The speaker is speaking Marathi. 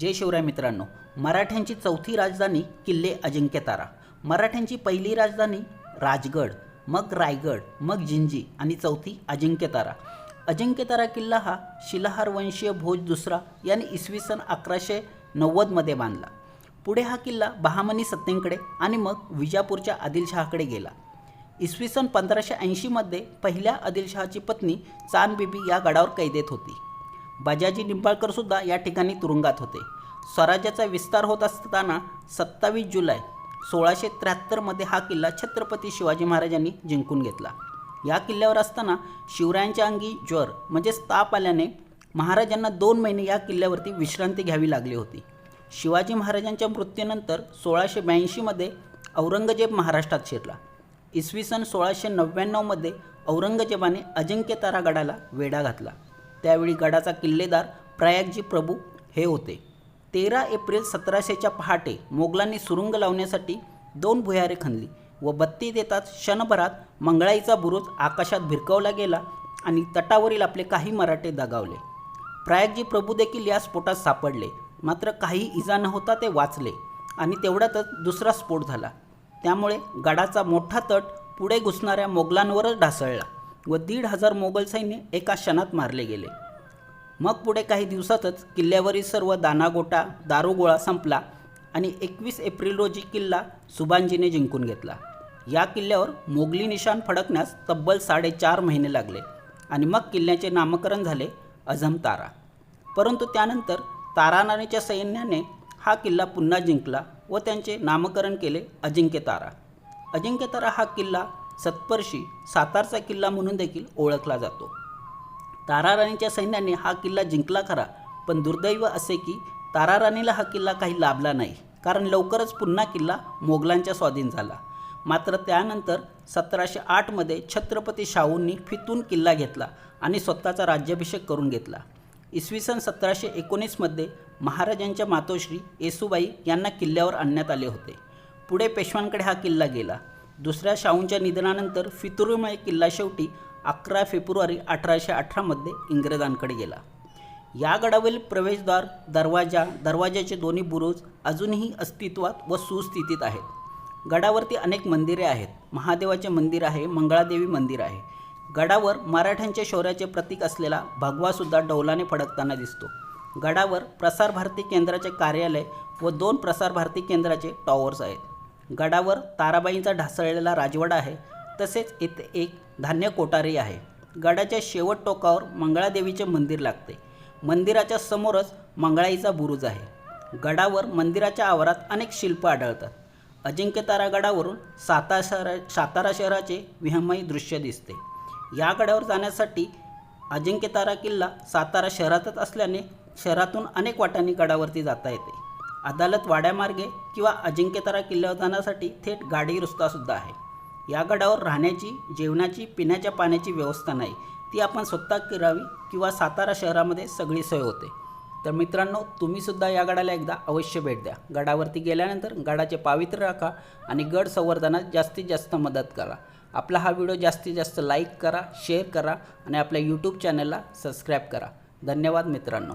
जय शिवराय मित्रांनो. मराठ्यांची चौथी राजधानी किल्ले अजिंक्यतारा. मराठ्यांची पहिली राजधानी राजगड मग रायगड मग जिंजी आणि चौथी अजिंक्यतारा. अजिंक्यतारा किल्ला हा शिलाहार वंशीय भोज दुसरा यांनी इसवी सन अकराशे नव्वदमध्ये बांधला. पुढे हा किल्ला बहामनी सत्तेंकडे आणि मग विजापूरच्या आदिलशहाकडे गेला. इसवी सन पंधराशे ऐंशीमध्ये पहिल्या आदिलशहाची पत्नी चांदबिबी या गडावर कैदेत होती. बजाजी निंबाळकरसुद्धा या ठिकाणी तुरुंगात होते. स्वराज्याचा विस्तार होत असताना सत्तावीस जुलै सोळाशे त्र्याहत्तरमध्ये हा किल्ला छत्रपती शिवाजी महाराजांनी जिंकून घेतला. या किल्ल्यावर असताना शिवरायांच्या अंगी ज्वर म्हणजेच ताप आल्याने महाराजांना दोन महिने या किल्ल्यावरती विश्रांती घ्यावी लागली होती. शिवाजी महाराजांच्या मृत्यूनंतर सोळाशे ब्याऐंशीमध्ये औरंगजेब महाराष्ट्रात शिरला. इसवी सन सोळाशे नव्याण्णवमध्ये औरंगजेबाने अजिंक्यतारा गडाला वेढा घातला. त्यावेळी गडाचा किल्लेदार प्रयागजी प्रभू हे होते. तेरा एप्रिल सतराशेच्या पहाटे मोगलांनी सुरुंग लावण्यासाठी दोन भुयारे खणली व बत्ती देताच क्षणभरात मंगळाईचा बुरुज आकाशात भिरकवला गेला आणि तटावरील आपले काही मराठे दगावले. प्रयागजी प्रभू देखील या स्फोटात सापडले. मात्र काही इजा न होता ते वाचले आणि तेवढ्यातच दुसरा स्फोट झाला. त्यामुळे गडाचा मोठा तट पुढे घुसणाऱ्या मोगलांवरच ढासळला. व दीड हजार मोगल सैन्य एका क्षणात मारले गेले. मग पुढे काही दिवसातच किल्ल्यावरील सर्व दानागोटा दारुगोळा संपला आणि एकवीस एप्रिल रोजी किल्ला सुभानजीने जिंकून घेतला. या किल्ल्यावर मोगली निशाण फडकण्यास तब्बल साडेचार महिने लागले आणि मग किल्ल्याचे नामकरण झाले अझमतारा परंतु त्यानंतर तारानानेच्या सैन्याने हा किल्ला पुन्हा जिंकला व त्यांचे नामकरण केले अजिंक्यतारा. अजिंक्यतारा हा किल्ला सत्पर्शी सातारचा किल्ला म्हणून देखील ओळखला जातो. ताराराणीच्या सैन्याने हा किल्ला जिंकला खरा पण दुर्दैव असे की ताराराणीला हा किल्ला काही लाभला नाही कारण लवकरच पुन्हा किल्ला मोगलांच्या स्वाधीन झाला. मात्र त्यानंतर सतराशे आठमध्ये छत्रपती शाहूंनी फितून किल्ला घेतला आणि स्वतःचा राज्याभिषेक करून घेतला. इसवी सन सतराशे एकोणीसमध्ये महाराजांच्या मातोश्री येसुबाई यांना किल्ल्यावर आणण्यात आले होते. पुढे पेशवांकडे हा किल्ला गेला. दुसऱ्या शाहूंच्या निधनानंतर फितुरमय किल्ला शेवटी अकरा फेब्रुवारी अठराशे अठरामध्ये इंग्रजांकडे गेला. या गडावरील प्रवेशद्वार दरवाजा दरवाजाचे दोन्ही बुरुज अजूनही अस्तित्वात व सुस्थितीत आहेत. गडावरती अनेक मंदिरे आहेत. महादेवाचे मंदिर आहे मंगळादेवी मंदिर आहे. गडावर मराठ्यांच्या शौर्याचे प्रतीक असलेला भगवासुद्धा डौलाने फडकताना दिसतो. गडावर प्रसार भारती केंद्राचे कार्यालय व दोन प्रसार भारती केंद्राचे टॉवर्स आहेत. गडावर ताराबाईंचा ढासळलेला राजवाडा आहे तसेच येथे एक धान्य कोठारी आहे. गडाच्या शेवट टोकावर मंगळादेवीचे मंदिर लागते. मंदिराच्या समोरच मंगळाईचा बुरुज आहे. गडावर मंदिराच्या आवारात अनेक शिल्प आढळतात. अजिंक्यतारा गडावरून सातारा शहरा सातारा शहराचे विहमयी दृश्य दिसते. या गडावर जाण्यासाठी अजिंक्यतारा किल्ला सातारा शहरातच असल्याने शहरातून अनेक वाटांनी गडावरती जाता येते. अदालत वाड्यामार्गे किंवा अजिंक्यतारा किल्ल्यावर जाण्यासाठी थेट गाडी रस्तासुद्धा आहे. या गडावर राहण्याची जेवणाची पिण्याच्या पाण्याची व्यवस्था नाही. ती आपण स्वतः करावी किंवा सातारा शहरामध्ये सगळी सोय होते. तर मित्रांनो तुम्हीसुद्धा या गडाला एकदा अवश्य भेट द्या. गडावरती गेल्यानंतर गडाचे पावित्र्य राखा आणि गड संवर्धनात जास्तीत जास्त मदत करा. आपला हा व्हिडिओ जास्तीत जास्त लाईक करा शेअर करा आणि आपल्या यूट्यूब चॅनलला सबस्क्राईब करा. धन्यवाद मित्रांनो.